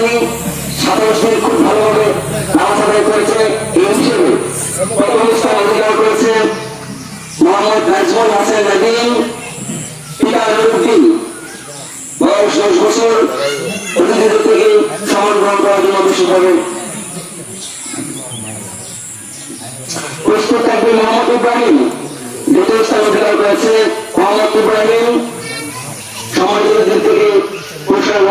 করেনি সাতাশ খুব ভালোভাবে নামাজ আদায় করেছে হিসেবে প্রথম স্থান অধিকার করেছে মোহাম্মদ নাজমুল হাসান নাদিম পিতা নুরুদ্দিন বয়স দশ বছর, অতিথিদের থেকে সম্মান গ্রহণ করার জন্য বিশেষভাবে প্রস্তুত থাকবে মোহাম্মদ ইব্রাহিম। দ্বিতীয় স্থান অধিকার করেছে মোহাম্মদ ইব্রাহিম। সমাজের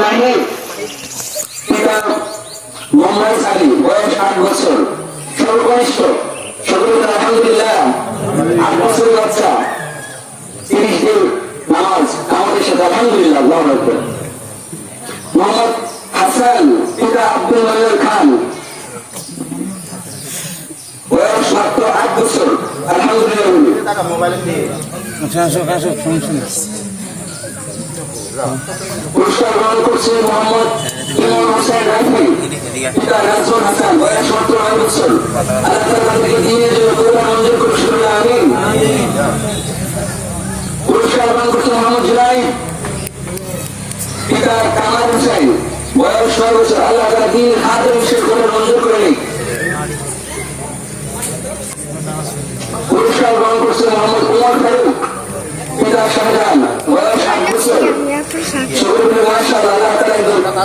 নাহিদ পিতা মোহাম্মদ আলী বয়স আট বছর। সর্বকনিষ্ঠ সকলে বলে আলহামদুলিল্লাহ। আট বছরের বাচ্চা। তিরিশ দিন নামাজ আমাদের সাথে, আলহামদুলিল্লাহ মোহাম্মদ হাসান পিতা আব্দুল মালিক খান। বছর। পুরস্কার গ্রহণ করছে মোহাম্মদ ইমন হোসেন রাফি। পিতা আল্লাহ বিশেষ কল্যাণ মঞ্জুর করে নিক পুরস্কার গ্রহণ করছে মোহাম্মদ উমর ফারুক পিতা শাহজাহান বয়স আট বছর সকলকে মাশাআল্লাহ আল্লাহ তাআলা